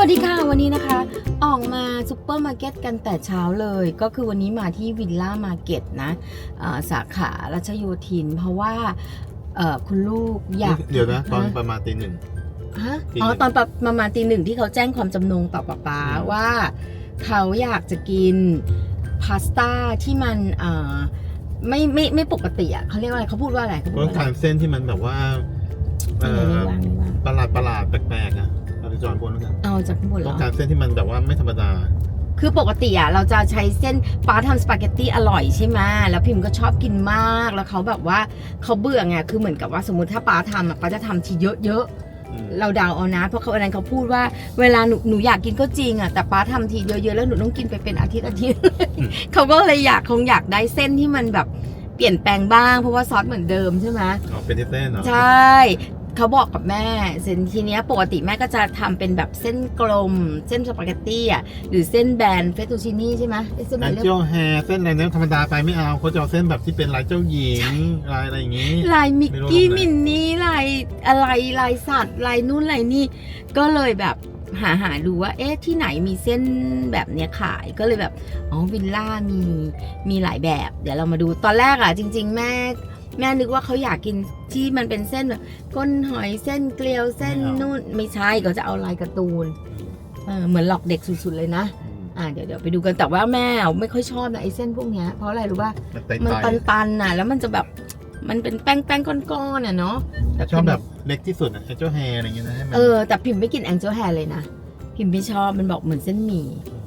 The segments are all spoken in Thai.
วัสดีค่ะ วันนี้นะคะ ออกมาซูเปอร์มาร์เก็ตกันแต่เช้าเลย ก็คือวันนี้มาที่วิลล่ามาร์เก็ตนะเอ่อสาขารัชโยธิน เพราะว่าเอ่อคุณลูกอยากเดี๋ยวนะ ตอนฮประมาณตีหนึ่งฮะตีหนึ่งอ๋อ ตอนประมาณตีหนึ่งที่เขาแจ้งความจำนงต่อป๊าป๊าอืมว่าเขาอยากจะกินพาสต้าที่มันเอ่อไม่ไม่ไม่ปกติอะเขาเรียกว่าอะไรเขาพูดว่าอะไรเขาพูดต้อว่างอะไรทานเส้นที่มันแบบว่า จอดบนแล้วกันเอาจากข้างบนเหรต้องอการเส้นที่มันแบบว่าไม่ธรรมดา คือปกติอะเราจะใช้เส้นป้าทำสปาเกตตี้อร่อยใช่ไหมแล้วพิมพ์ก็ชอบกินมาก แล้วเขาแบบว่าเขาเบื่อไงคือเหมือนกับว่าสมมติถ้าป้าทำอะป้าจะทำทีเยอะอืมๆเราเดาเอานะ เพราะเขาอันนั้นเขาพูดว่าเวลาหนูหนูอยากกินก็จริงอะแต่ป้าทำทีเยอะๆแล้วหนูต้องกินไปเป็นอาทิตย์อาทิตย์เขาก็เลยอยากคงอยากได้เส้นที่มันแบบเปลี่ยนแปลงบ้างเพราะว่าซอสเหมือนเดิมใช่ไหมอ๋อเป็นที่เส้นเหรอใช่ เขาบอกกับแม่เส้นทีเนี้ยปกติแม่ก็จะทำเป็นแบบเส้นกลม เส้นสปาเกตตี้อะหรือเส้นแบนเฟตตูชินี่ใช่ไหมไอ้เส้นแออะนไรเจลแฮร์เส้นอะไรเนี่ยธรรมดาไปไม่เอาเขาจะเอาเส้นแบบที่เป็นลายเจ้าหญิงลายอะไรอย่างงี้ลายมิกกี้ไม่รู้มินนี่ลายอะไรลายสัตว์ลายนู่นลายนี่ก็เลยแบบหาหาดูว่าเอ๊ะที่ไหนมีเส้นแบบเนี้ยขายก็เลยแบบอ๋อวิลล่ามีมีหลายแบบ เดี๋ยวเรามาดูตอนแรกอะจริง ๆ แม่ แม่นึกว่าเขาอยากกินที่มันเป็นเส้นแบบก้นหอยเส้นเกลียวเส้นนู่นไม่ใช่เขาจะเอาลายการ์ตูนเออเหมือนหลอกเด็กสุดๆเลยนะอืมอ่าเดี๋ยวเดี๋ยวไปดูกันแต่ว่าแม่ไม่ค่อยชอบนะไอ้เส้นพวกเนี้ยเพราะอะไรรู้ป่ะมันไต่มันไต่ตันๆน่ะ แล้วมันจะแบบมันเป็นแป้งแป้งๆก้อนๆน่ะเนาะชอบแบบเล็กที่สุดอะแอนเจลแฮร์อะไรอย่างเงี้ยนะให้มันเออแต่พิมพ์ไม่กินแองเจิลแฮร์เลยนะพิมพ์ไม่ชอบมันบอกเหมือนเส้นหมี่อ่า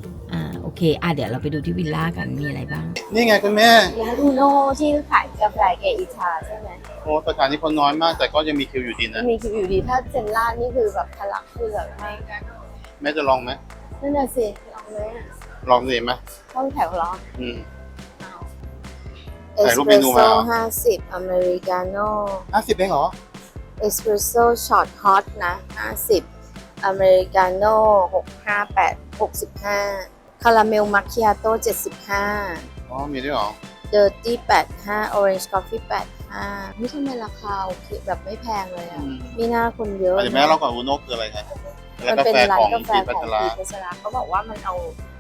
โอเค อะเดี๋ยวเราไปดูที่วิลล่ากันมีอะไรบ้าง นี่ไงคุณแม่ลานอูโน่ที่ขายกาแฟเกอิชาใช่ไหมโอ้สถานีคนน้อยมากแต่ก็ยังมีคิวอยู่ดีนะ มีคิวอยู่ดีถ้าเซนล่านี่คือแบบทลักคือแบบไม่แม่จะลองไหมนั่นน่ะสิลองไหมลองสิไหมต้องแถวรออืมเสถ่ายรูปเมนูมาห้าสิบอเมริกาโน่ ห้าสิบเองเหรอ เอสเปรสโซ่ช็อตฮอตนะ 50 อเมริกาโน่ 658 65 คาราเมลมัคคิอาโต้เจ็ดสิบห้าอ๋อ มีด้วยเหรอเดอร์ตี้แปดห้าออเรนจ์กาแฟแปดห้าไม่ทำไมราคาโอเคแบบไม่แพงเลยอะอืม มีหน้าคนเยอะอะเดี๋ยวแม่เราก่อนอูโน่คืออะไรไงมันกาเป็นแฟร้าขนองกาแฟพีขพัองชราพีพัชราเขาบอกว่ามันเอา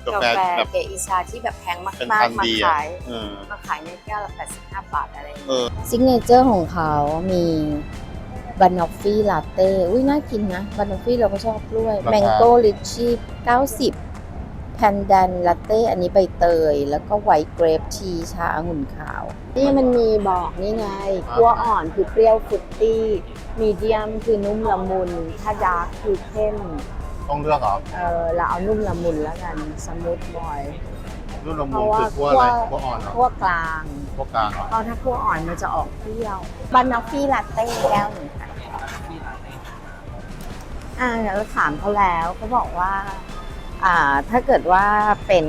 กากาแฟแฟแบบเกอิชาที่แบบแพงมากเป็นๆพันมาดีอะขาย เออ มาขายในแก้วละ85 บาทอะไรอย่างเอเงี้ยอซิกเนเจอร์ของเขามีบานอฟฟี่ลาเต้ อุ้ยน่ากินนะบานอฟฟี่เราก็ชอบด้วย ราคา แมงโก้ลิชชี่90 แพนดันลาเต้อันนี้ใบเตย แล้วก็ไวท์เกรปทีชาองุ่นขาว นี่มันมีบอกนี่ไงคั่วอ่อนคือเปรี้ยวฟรุตตี้มีเดียมคือนุ่มละมุน ถ้าดาร์กคือเข้ม ต้องเลือกเหรอเออเราเอานุ่มละมุนแล้วกันสมูทบอยรุ่นละเพมุนราะว่าคือขั้วอะไรคั่วขั้วอ่อนเหรอคั่วกลางขั้วกลางเหรอเพราะถ้าคั่วอ่อนมันจะออกเปรี้ยวบานอฟฟี่ลาเต้แก้วหนึ่งค่ะอ่าเดี๋ยวเราถามเขาแล้วเขาบอกว่า อ่าถ้าเกิดว่าเป็น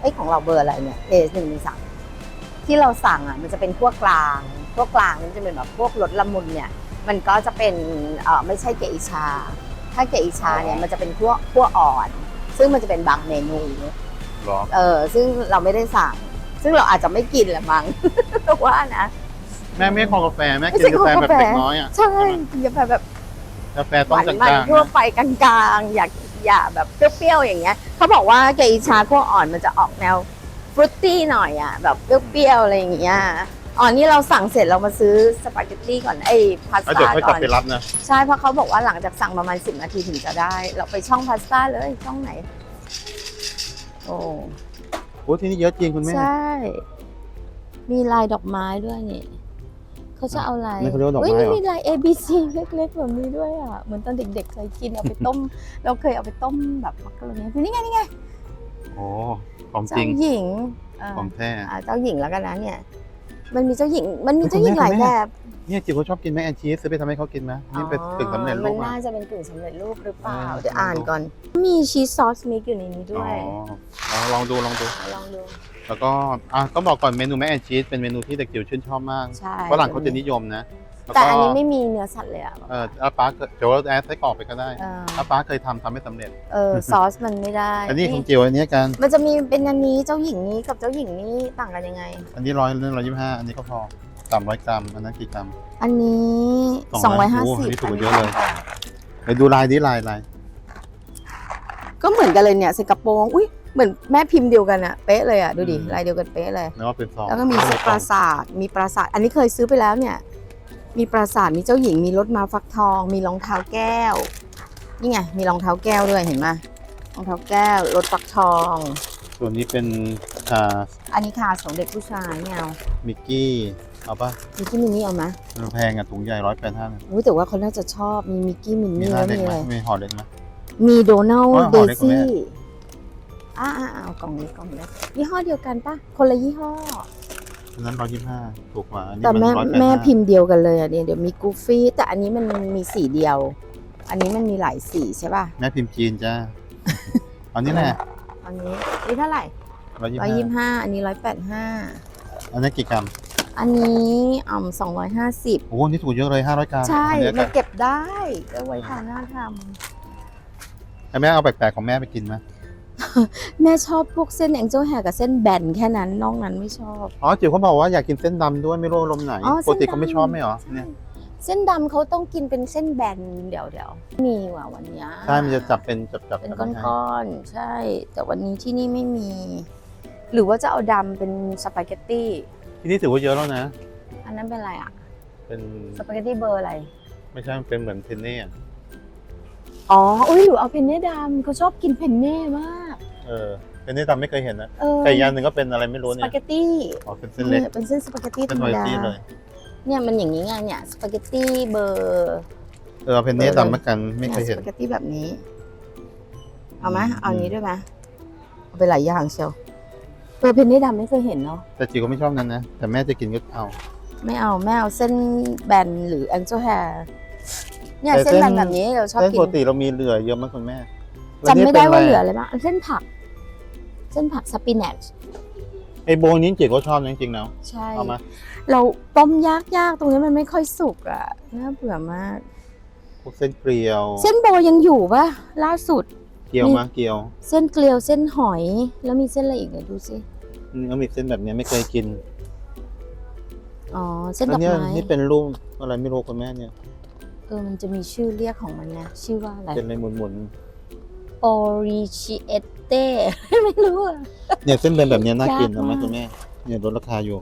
เอ้ยของเราเบอร์อะไรเนี่ยเอหนึ่งสามที่เราสั่งอะมันจะเป็นคั่วกลางคั่วกลางมันจะเป็นแบบพวกรสละมุนเนี่ย มันก็จะเป็นเอ่อไม่ใช่เกอิชา ถ้าเกอิชาเนี่ยมันจะเป็นคั่วคั่วอ่อน ซึ่งมันจะเป็นบางเมนูเหรอเออซึ่งเราไม่ได้สั่ง ซึ่งเราอาจจะไม่กินแหละมั้ง ว่านะแม่ไม่ให้คอกาแฟแม่ไม่กิใช่นกาแฟแบบคอกาแฟเด็กน้อยอะใช่กินกาแฟแบบกาแฟหต้องวานกลางมันๆทั่วนะไปกลางๆอย่า อย่าแบบเปรี้ยวๆอย่างเงี้ยเขาบอกว่าเกอิชาคั่วอ่อนมันจะออกแนวฟรุตตี้หน่อยอะแบบเปรี้ยวๆอะไรอย่างเงี้ยอ๋อนี่เราสั่งเสร็จเรามาซื้อสปาเกตตี้ก่อนไอ้พาสแล้วเดี๋ยต้าวค่อยกก่ลับอนไปรับนะ ใช่เพราะเขาบอกว่าหลังจากสั่งประมาณ10นาทีถึงจะได้ เราไปช่องพาสต้าเลยช่องไหน โอ้ โอ้ที่นี่เยอะจริงคุณแม่ ใช่ มีลายดอกไม้ด้วยนี่ เขาจะเอาลายนี่เขาเรียกว่าดอกไม้ยเหรอ มีลาย A B C เล็กๆแบบนี้ด้วยอะ เหมือนตอนเด็กๆเคยกินเอาไปต้ม เราเคยเอาไปต้มแบบมักกะโรนีนี่ไงนี่ไงโอ้ของจเจ้าริงหญิงอ่าของแท้ อ่าเจ้าหญิงแล้วกันนะเนี่ย มันมีเจ้าหญิง มันมีเฮ้ยเจ้าหญิงคุณหแม่ลายคุณแบแม่บเนี่ยจิ๋วเขาชอบกินแมกแอนชีสซื้อไปทำให้เขากินไหมนี่เป็นกึ่งสำเร็จรูปมันอะน่าจะเป็นกึ่งสำเร็จรูปหรือเปล่าอ่าเดี๋ยวอ่านก่อน มีชีสซอสมิกอยู่ในนี้อ๋ด้อวยลองลองดูลองดู ลองดู แล้วก็อะก็บอกก่อนเมนูแมกแอนชีสเป็นเมนูที่เด็กจิ๋วชื่นชอบมากใช่ฝรั่งเขาจะนิยมนะล้วก็แต่อันนี้ไม่มีเนื้อสัตว์เลยอะเอออาป้าเคยเดี๋ยวแอดไส้กรอกไปก็ได้เอออาป้าเคยทำทำไม่สำเร็จ เออซอสมันไม่ได้ อันนี้ของจิ๋วอันนี้กัน มันจะมีเป็นอันนี้เจ้าหญิงนี้กับเจ้าหญิงนี้ต่างกันยังไง อันนี้ร้อยร้อยยี่สิบห้าอันนี้ก็พอสามร้อยกรัม อันนั้นกี่กรัม อันนี้สองร้อยโอ้โห250นี่ถูกกว่าเยอะเลย ไปดูลายดิลายลาย ก็เหมือนกันเลยเนี่ยใส่กระโปรงอุ้ย เหมือนแม่พิมพ์เดียวกันอะเป๊ะเลยอะดูดิลายเดียวกันเป๊ะเลย แล้วก็เป็นซองแล้วก็มีปราสาทมีปราสาท อันนี้เคยซื้อไปแล้วเนี่ย มีปราสาทมีเจ้าหญิงมีรถม้าฟักทอง มีรองเท้าแก้วนี่ไงมีรองเท้าแก้วด้วยเห็นไหมรองเท้าแก้วรถฟักทอง ส่วนนี้เป็นคาอันนี้ค่ะสองเด็กผู้ชายเนี่ยเอามิกกี้เอาป่ะมิกกี้มินนี่เอาไหมมันแพงอะถุงใหญ่ร้อยแปดห้าอุ้ยแต่ว่าเขาน่าจะชอบมีมิกกี้มินมีนี่หน้าแล้วเล็กมีไหมอะไรมีห่อเล็กไหม มีโดนัลอ๋อเดห่อเล็กกว่าแม่ ซี่ อ่าอ่าเอากล่องนี้กล่องนี้ยี่ห้อเดียวกันปะคนละยี่ห้อ อันนั้นร้อยยี่สิบห้าถูกกว่าอันนี้แต่มันแม่ร้อยแปดแม่ห้าพิมพ์เดียวกันเลยอะเนี่ยเดี๋ยวมีกูฟี่แต่อันนี้มันมีสีเดียว อันนี้มันมีหลายสีใช่ป่ะแม่พิมพ์จีนจ้า อันนี้แหละอันนี้นี่เท่าไหร่ร้อยยี่ร้อยสิยี่บห้าอันนี้ร้อยแปดห้าอันนี้กี่กรัมอันนี้อ่ำสองร้อยห้าสิบโอ้โหนี่ถูกเยอะเลยห้าร้อยกรัมใช่อันนี้มันก็เก็บได้ก็ไว้ทานหน้าทแต่แม่เอาแปลกๆของแม่ไปกินไหมำ แม่ชอบพวกเส้นแองเจิลแฮร์กับเส้นแบนแค่นั้นนอกนั้นไม่ชอบ อ๋อจิ๋วเขาบอกว่าอยากกินเส้นดำด้วยไม่รู้ลมณ์ไหนอ๋อปกติเส้นดำเขาไม่ชอบไหมเหรอเนี่ยเส้นดำเขาต้องกินเป็นเส้นแบนเดี๋ยวเดี๋ยวมีว่ะวันเนี้ยใช่มันจะจับเป็นจับจับเป็นก้อนๆใช่ แต่วันนี้ที่นี่ไม่มี หรือว่าจะเอาดำเป็นสปาเกตตี้ที่นี่ถือว่าเยอะแล้วนะ อันนั้นเป็นอะไรอะเป็นสปาเกตตี้เบอร์อะไร ไม่ใช่มันเป็นเหมือนเพนเน่อะอ๋อ อุ้ยหรือเอาเพนเน่ดำเขาชอบกินเพนเน่มาก เออเพนเน่ดำไม่เคยเห็นนะเออแต่อีกอย่างหนึ่งก็เป็นอะไรไม่รู้สเนี่ปาย เกตตี้อ๋อเป็นเส้นเล็กออเป็นเส้นสปาเกตตี้ธเป็รนรมวาไรดาตี้เลย เนี่ยมันอย่างนี้ไงเนี่ยสปาเกตตี้เบอร์เออเอาเพนเน่ดำมากันไม่เคยเห็น สปาเกตตี้แบบนี้ เอาไหมอืมเอาอันนี้ด้วยไหมเอาไปหลายอย่างเชียวเออเพนเน่ดำไม่เคยเห็นเนาะแต่จิ๋วก็ไม่ชอบนั้นนะ แต่แม่จะกินก็เอา ไม่เอาแม่เอาเส้นแบนหรือแองเจิลแฮร์เนี่ยแต่เส้นเส้น แบนแบบนี้เราชอบเส้นกิปนกติเรามีเหลือเยอะมากคุณแม่ จำไม่ได้ว่าเหลือออะไรบ้างอันเส้นผัก เส้นผักสปินัชไอโบนี้จิ๋วก็ชอบนะจริงๆแล้วใช่เอามาเราต้มยากๆตรงนี้มันไม่ค่อยสุกอะน่าเบื่อมากพวกเส้นเกลียว เส้นโบยังอยู่ปะล่าสุด เกลียวมาเกลียว เส้นเกลียวเส้นหอย แล้วมีเส้นอะไรอีกเนี่ยดูสิอืมแล้วมีเส้นแบบเนี้ยไม่เคยกินอ๋อเส้นดอัอกเนี้ยไม้นี่เป็นรูปอะไรไม่รู้คุณแม่เนี่ยเออมันจะมีชื่อเรียกของมันนะชื่อว่าอะไรเป็นอะไรหมุน โอริชิเอเต้ ไม่รู้อะๆเนี่ยเส้นเป็นแบบเนี้ยน่ากินยากเอาไหมมาก คุณแม่เนี่ยลดราคาอยู่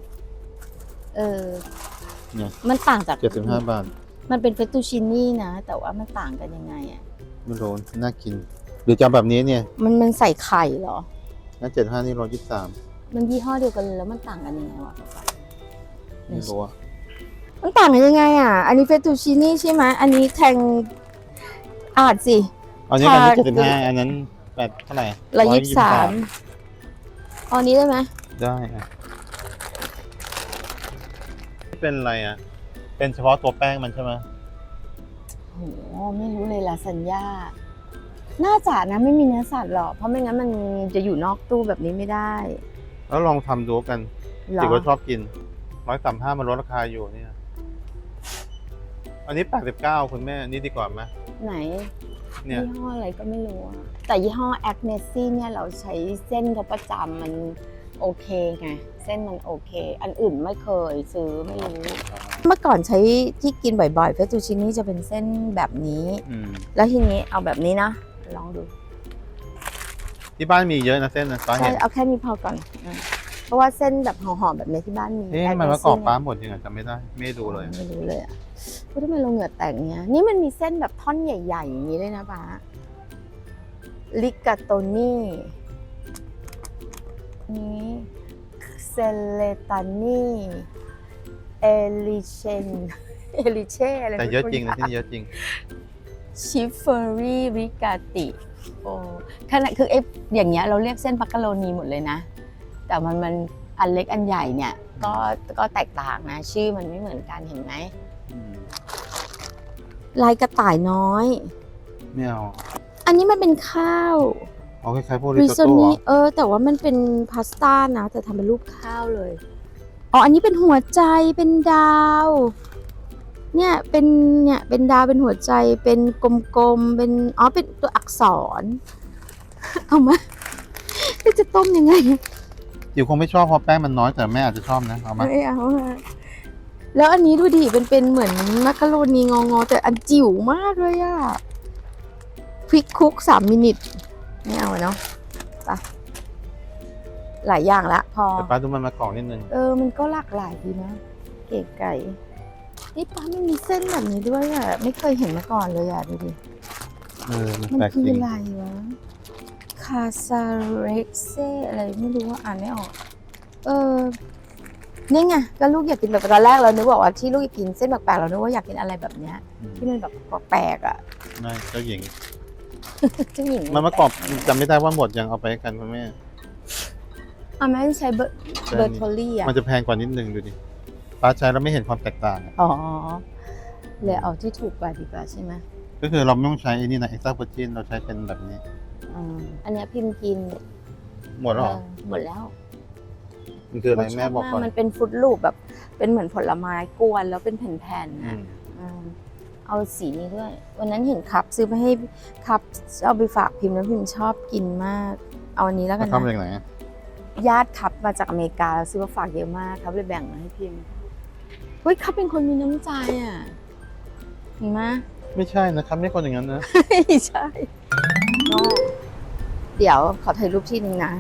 เออ เนี่ย มันต่างจากเจ็ดสิบห้าบาทมันเป็นเฟตตูชินี่นะ แต่ว่ามันต่างกันยังไงอะ ไม่รู้น่ากินหรือจะเอาแบบนี้เนี่ยมันมันใส่ไข่เหรอ น่าเจ็ดห้านี่ร้อยยี่สิบสามมันยี่ห้อเดียวกันเลยแล้วมันต่างกันยังไงวะ ไม่รู้อะมันต่างกันยังไงอะ อันนี้เฟตตูชินี่ใช่ไหม อันนี้แทงอาจสิ อันนี้กันค่ะ เจ็ดสิบห้าอันนั้นแปดเท่าไหร่ร้อยยี่สิบสามเอาอันนี้ได้ไหมได้อะเป็นอะไรอะ เป็นเฉพาะตัวแป้งมันใช่ไหมโหไม่รู้เลยลาซานญ่าน่าจะนะไม่มีเนื้อสัตว์หรอก เพราะไม่งั้นมันจะอยู่นอกตู้แบบนี้ไม่ได้แล้วลองทำดูกันหรอจิ๋วก็ชอบกินร้อยสามห้ามันลดราคาอยู่เนี่ย อันนี้แปดสิบเก้าคุณแม่นี่ดีกว่าไหมไหน เนี่ยยี่ห้ออะไรก็ไม่รู้อะแต่ยี่ห้อแอคเนซี่เนี่ยเราใช้เส้นเขาประจำมันโอเคไง เส้นมันโอเค อันอื่นไม่เคยซื้อไม่รู้ เมื่อก่อนใช้ที่กินบ่อยๆเฟตตูชินี่จะเป็นเส้นแบบนี้ อืมแล้วทีนี้เอาแบบนี้นะ ลองดูที่บ้านมีเยอะนะเส้นนะป้าใช่เห็นเอาแค่นี้พอก่อนอืมเพราะว่าเส้นแบบห่อๆแบบนี้ที่บ้านมี เอ๊ะแอทำคไมเนว่ากรอบซี่ป้าเนี่ยหมดยังไงจำไม่ได้ ไม่ได้ดูเลย ไม่รู้เลยอะ พูดทำไมเราเหงื่อแตกเนี้ย นี่มันมีเส้นแบบท่อนใหญ่ๆอย่างนี้ด้วยนะป้าลิกาโตนี่นี่เซเลตานี่เอลิเชนเอลิเช่อะไรแต่เยอะจริงนะที่นี่เยอะจริงชิฟเฟอรี่ริกาติโอ้ขนาดคือไอ้อย่างเงี้ยเราเรียกเส้นปักกะโรนีหมดเลยนะ แต่มันมันอันเล็กอันใหญ่เนี่ยก็ก็แตกต่างนะ ชื่อมันไม่เหมือนกันเห็นไหมอืม ลายกระต่ายน้อย ไม่เอาอันนี้มันเป็นข้าวเอาคล้ายๆพวกริริซโซอตโต้เหรนี่อเออ แต่ว่ามันเป็นพาสต้านะแต่ทำเป็นรูปข้าวเลยอ๋ออันนี้เป็นหัวใจเป็นดาว เนี่ยเป็นเนี่ยเป็นดาวเป็นหัวใจเป็นกลมๆเป็นอ๋อเป็นตัวอักษร เอามาแล้วจะต้มยังไง จิ๋วคงไม่ชอบเพราะแป้งมันน้อยแต่แม่อาจจะชอบนะเอามา ไม่เอาอะ แล้วอันนี้ดูดิเป็นเป็นเหมือนมักกะโรนีงองอๆแต่อันจิ๋วมากเลยอะพริกคุกสามมินิทไม่เอาอะเนาะไปหลายอย่างละพอแต่ป้าดูมันมากล่องนิดนึงเออมันก็หลากหลายดีนะเก๋ไก่นี่ป้ามันมีเส้นแบบนี้ด้วยอะไม่เคยเห็นมาก่อนเลยอะดูดิเออมันมันแปลกคือจริงอะไรวะคาซาเร็กเซอะไรไม่รู้ว่าอ่านไม่ออก เออ นี่ไงก็ลูกอยากกินแบบตอนแรกเรานึกบอกว่าที่ลูกอยากกินเส้นแปลกๆเรานึกว่าอยากกินอะไรแบบเนี้ยอืมที่มันแบบแปลกๆอะไม่เจ้าหญิงเจ้าหญิงมันมากรอบจำไม่ได้ว่าหมดยังเอาไปกันคุณแม่อะแม่ใช้เบอร์ใช่เบอร์โทลี่อะมันจะแพงกว่านิดนึงดูดิป้าใช้แล้วไม่เห็นความแตกต่างอะอ๋อเลยเอาที่ถูกกว่าดีกว่าใช่ไหมก็คือเราไม่ต้องใช้ไอ้นี่นะเอ็กซ์ตร้าโปรตีนเราใช้เป็นแบบนี้อืมอันเนี้ยพิมพ์กิน หมดแล้วเหรอเออหมดแล้ว มันคืออะไรแม่บอกก่อน มันเป็นฟรุตลูปแบบเป็นเหมือนผลไม้กวนแล้วเป็นแผ่นๆอืนะมอืมเอาสีนี้ด้วย วันนั้นเห็นครับซื้อไปให้ครับเอาไปฝากพิมพ์แล้วพิมพ์ชอบกินมาก เอาอันนี้แล้วกัมันนเข้ามานะจากไหนอะญาติครับมาจากอเมริกาแล้วซื้อมาฝากเยอะมากครับเลยแบ่งมาให้พิมพ์เฮ้ยครับเป็นคนมีน้ำใจอะเห็นไหมไม่ใช่นะครับไม่คนอย่างนั้นนะไม่ใช่ก็เดี๋ยวขอถ่ายรูปที่หนึ่งนะ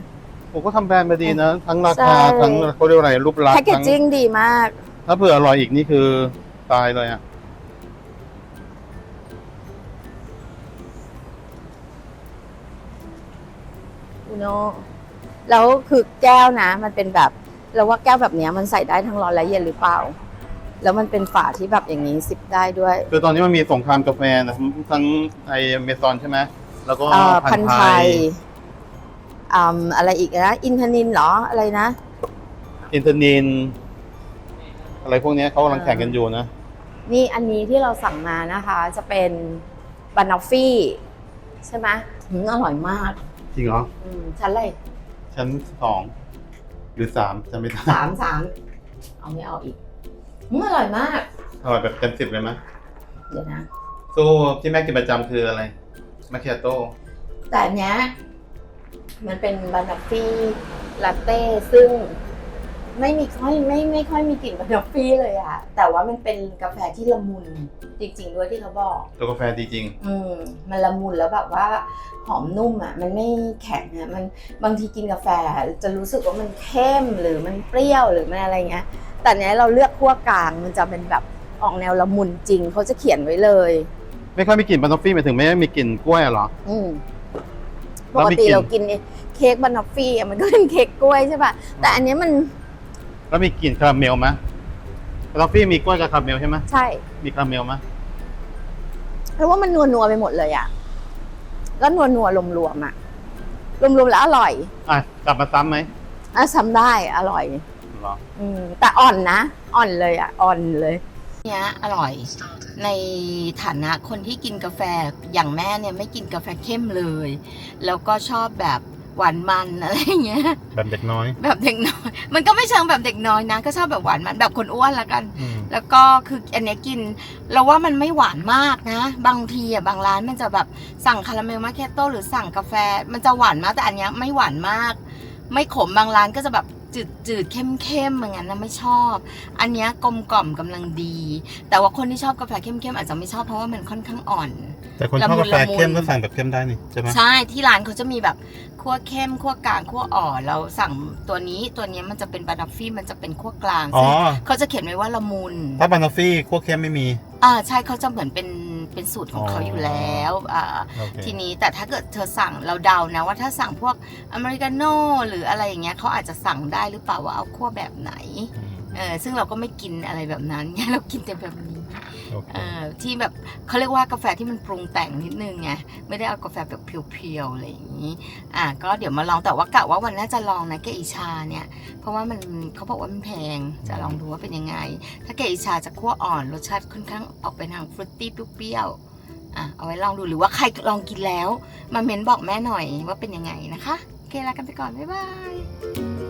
ผมก็ทำแบรนด์มาดีนะ ทั้งราใช่คาทั้งเขาเรียกว่าอะไรรูปลักษแพคณ์เกจทั้งจิ้งดีมาก ถ้าเผื่ออร่อยอีกนี่คือตายเลยอะอุโนแล้วคือแก้วนะ มันเป็นแบบเราว่าแก้วแบบเนี้ยมันใส่ได้ทั้งร้อนและเย็นหรือเปล่า แล้วมันเป็นฝาที่แบบอย่างนี้ซิปได้ด้วย คือตอนนี้มันมีสงครามกาแฟนะทั้งไอเมซอนใช่ไหมแล้วก็เอ่อพัพันนธุ์ธุ์ไทไทยย อืมอะไรอีกนะ อินทนินเหรออะไรนะ อินเทอร์นินอะไรพวกเนี้ยเขากำลังแข่งกันอยู่นะนี่อันนี้ที่เราสั่งมานะคะจะเป็นบานอฟฟี่ใช่ไหมหืมอร่อยมากจริงเหรอ อืมชั้นเลยชั้นสองหรือสามจำไม่ได้สามสามเอาไม่เอาอีกหืมอร่อยมาก อร่อยแบบเต็มสิบเลยไหมเดี๋ยวนะ สู้ที่แม่กินประจำคืออะไรมาเคียโต้แต่อันเนี้ย มันเป็นบานอฟฟี่ลาเต้ซึ่งไม่มีค่อยไม่ไม่ค่อยมีกลิ่นบานอฟฟี่เลยอะแต่ว่ามันเป็นกาแฟที่ละมุนจริง ๆ ด้วยที่เขาบอก ตัวกาแฟดีจริง อืมมันละมุนแล้วแบบว่าหอมนุ่มอะ มันไม่แข็งอะมันบางทีกินกาแฟจะรู้สึกว่ามันเข้มหรือมันเปรี้ยวหรือมันอะไรเงี้ย แต่เนี้ยเราเลือกขั้วกลางมันจะเป็นแบบออกแนวละมุนจริงเขาจะเขียนไว้เลย ไม่ค่อยมีกลิ่นบานอฟฟี่หมายถึงไม่มีกลิ่นกล้วยเหรอ อืม ปแล้วกมีติกลิ่นเรากินเค้กบานอฟฟี่อะมันก็เป็นเค้กกล้วยใช่ป่ะแต่อันเนี้ยมันแล้วมีกลิ่นคาราเมลไหมบานอฟฟี่มีกล้วยกับคาราเมลใช่ไหมใช่มีคาราเมลไหมเพราะว่ามันนัวนัวๆไปหมดเลยอะก็นัวนัวๆรวมๆอะรวมๆแล้วอร่อยอะกลับมาซ้ำไหมอะซ้ำได้อร่อย เหรอ อืมแต่อ่อนนะ อ่อนเลยอะ อ่อนเลย เนี้ยอร่อยในฐานะคนที่กินกาแฟอย่างแม่เนี่ยไม่กินกาแฟเข้มเลย แล้วก็ชอบแบบหวานมันอะไรอย่างเงี้ยแบบเด็กน้อย แบบเด็กน้อย มันก็ไม่เชิงแบบเด็กน้อยนะ ก็ชอบแบบหวานมันแบบคนอ้วนละกันอืมแล้วก็คืออันเนี้ยกิน เราว่ามันไม่หวานมากนะ บางทีอะบางร้านมันจะแบบสั่งคาราเมลมาเคโต้หรือสั่งกาแฟ มันจะหวานมากแต่อันเนี้ยไม่หวานมาก ไม่ขมบางร้านก็จะแบบ จืดจืดเข้มเข้มๆอย่างนั้นนะไม่ชอบ อันเนี้ยกลมกล่อมกำลังดี แต่ว่าคนที่ชอบกาแฟเข้มเข้มๆอาจจะไม่ชอบเพราะว่ามันค่อนข้างอ่อน แต่คนชอบละมุกานแฟละมุนเข้มก็สั่งแบบเข้มได้นี่ใช่ไหมใช่ที่ร้านเขาจะมีแบบคั่วเข้มคั่วกลางคั่วอ่อนเราสั่งตัวนี้ตัวเนี้ยมันจะเป็นบานาฟฟี่มันจะเป็นคั่วกลางอ๋อซึ่งเขาจะเขียนไว้ว่าละมุนถ้าบานอฟฟี่คั่วเข้มไม่มีอ่าใช่เขาจะเหมือนเป็น เป็นสูตรของเขาอ๋อออยู่แล้วอ่าโอเค ทีนี้แต่ถ้าเกิดเธอสั่งเราเดานะว่าถ้าสั่งพวกอเมริกาโน่หรืออะไรอย่างเงี้ยเขาอาจจะสั่งได้หรือเปล่าว่าเอาคั่วแบบไหน อืม เออซึ่งเราก็ไม่กินอะไรแบบนั้นไงเรากินแต่แบบนี้โอเคเออ ที่แบบเขาเรียกว่ากาแฟที่มันปรุงแต่งนิดนึงไงไม่ได้เอากาแฟแบบเพียวๆอะไรอย่างนี้อะก็เดี๋ยวมาลองแต่ว่ากะว่าวันน่าจะลองนะแกอิชาเนี่ย เพราะว่ามันเขาบอกว่ามันแพงจะลองดูว่าเป็นยังไง ถ้าแกอิชาจะคั่วอ่อนรสชาติค่อนข้างออกไปทางฟรุตตี้เปรี้ยวๆอะเอาไว้ลองดูหรือว่าใครลองกินแล้ว มาเม้นบอกแม่หน่อยว่าเป็นยังไงนะคะ โอเคลากันไปก่อน บ๊ายบาย